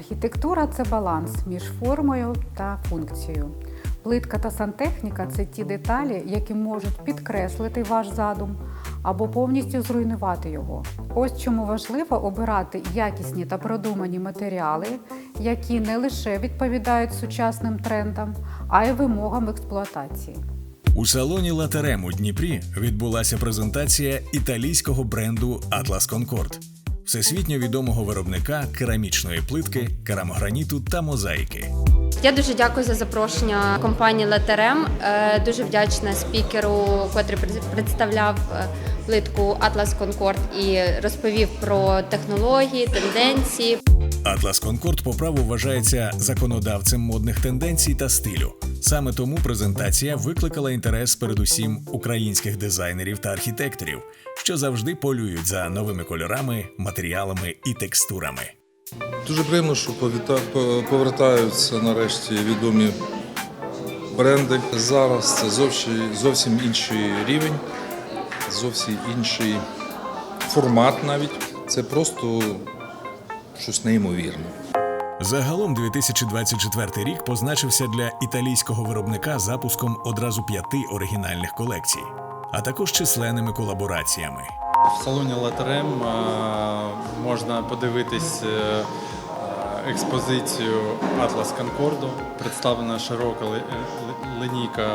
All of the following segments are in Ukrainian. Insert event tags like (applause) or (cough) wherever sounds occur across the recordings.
Архітектура це баланс між формою та функцією. Плитка та сантехніка це ті деталі, які можуть підкреслити ваш задум або повністю зруйнувати його. Ось чому важливо обирати якісні та продумані матеріали, які не лише відповідають сучасним трендам, а й вимогам експлуатації. У салоні Латерем у Дніпрі відбулася презентація італійського бренду Atlas Concord, всесвітньо відомого виробника керамічної плитки, керамограніту та мозаїки. Я дуже дякую за запрошення компанії Летерем. Дуже вдячна спікеру, котрий представляв е, плитку Atlas Concord і розповів про технології, тенденції. Atlas Concord по праву вважається законодавцем модних тенденцій та стилю. Саме тому презентація викликала інтерес передусім українських дизайнерів та архітекторів, що завжди полюють за новими кольорами, матеріалами і текстурами. Дуже приємно, що повертаються нарешті відомі бренди. Зараз це зовсім, зовсім інший рівень, зовсім інший формат навіть. Це просто щось неймовірне. Загалом 2024 рік позначився для італійського виробника запуском одразу п'яти оригінальних колекцій, а також численними колабораціями. В салоні Латерем е, можна подивитись е, експозицію Atlas Concordo. Представлена широка ли- ли- линійка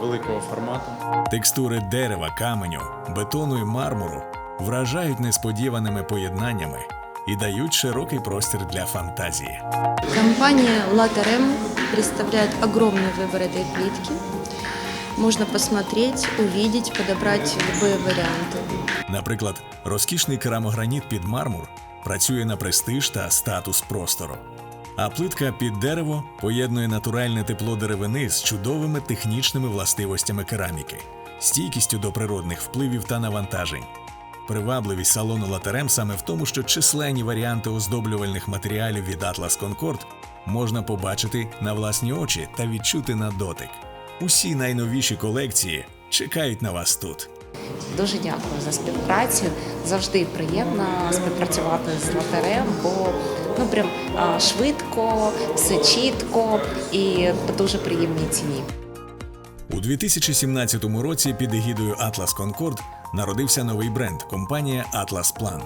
великого формату. Текстури дерева, каменю, бетону і мармуру вражають несподіваними поєднаннями і дають широкий простір для фантазії. Компания Латерем представляет огромный выбор этой плитки. Можно посмотреть, увидеть, подобрать любые варианты. Наприклад, розкішний керамограніт під мармур працює на престиж та статус простору. А плитка під дерево поєднує натуральне тепло деревини з чудовими технічними властивостями кераміки, стійкістю до природних впливів та навантажень. Привабливість салону Латерем саме в тому, що численні варіанти оздоблювальних матеріалів від Atlas Concord можна побачити на власні очі та відчути на дотик. Усі найновіші колекції чекають на вас тут. Дуже дякую за співпрацю. Завжди приємно співпрацювати з латерем, бо ну прям швидко, все чітко і по дуже приємній ціні. У 2017 році під егідою Atlas Concord народився новий бренд компанія Atlas Plan.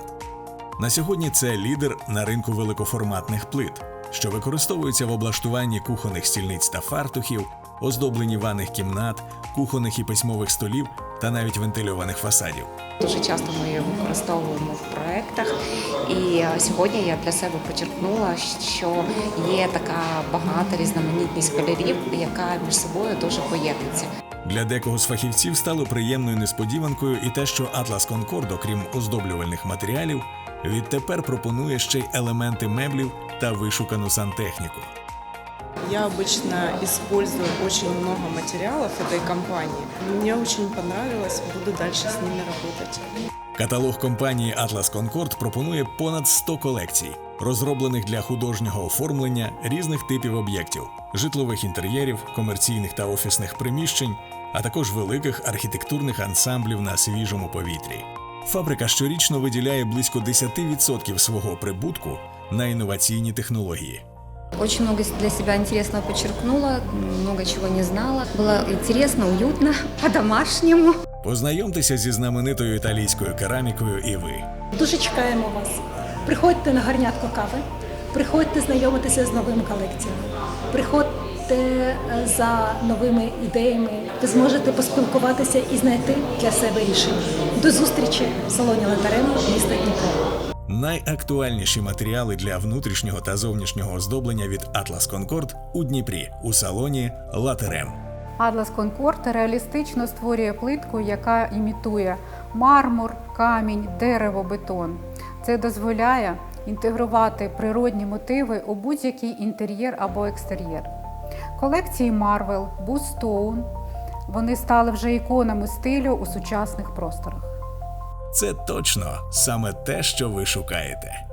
На сьогодні це лідер на ринку великоформатних плит, що використовуються в облаштуванні кухонних стільниць та фартухів, оздобленні ванних кімнат, кухонних і письмових столів та навіть вентильованих фасадів. Дуже часто ми її використовуємо в проєктах. І е, сьогодні я для себе почерпнула, що є така багата різноманітність кольорів, яка між собою дуже поєднується. Для декого з фахівців стало приємною несподіванкою і те, що Atlas Concord, окрім оздоблювальних матеріалів, відтепер пропонує ще й елементи меблів та вишукану сантехніку. Я обычно использую очень много материалов этой компании. Мне очень понравилось, буду дальше с ними работать. Каталог компанії Atlas Concord пропонує понад 100 колекцій, розроблених для художнього оформлення різних типів об'єктів, житлових інтер'єрів, комерційних та офісних приміщень, а також великих архітектурних ансамблів на свіжому повітрі. Фабрика щорічно виділяє близько 10% свого прибутку на інноваційні технології. Очень много для себя интересного подчеркнула, много чего не знала. Было интересно, уютно, (laughs) по-домашнему. Познайомтеся зі знаменитою італійською керамікою і ви. Дуже чекаємо вас. Приходьте на гарнятку кави, приходьте знайомитися з новими колекціями, приходьте е, за новими ідеями. Ви зможете поспілкуватися і знайти для себе рішення. До зустрічі в салоні Латарем, міста Дніпро. Найактуальніші матеріали для внутрішнього та зовнішнього оздоблення від Atlas Concord у Дніпрі у салоні Латерем. Atlas Concord реалістично створює плитку, яка імітує мармур, камінь, дерево, бетон. Це дозволяє інтегрувати природні мотиви у будь-який інтер'єр або екстер'єр. Колекції Marvel, Boost Stone вони стали вже іконами стилю у сучасних просторах. Це точно саме те, що ви шукаєте.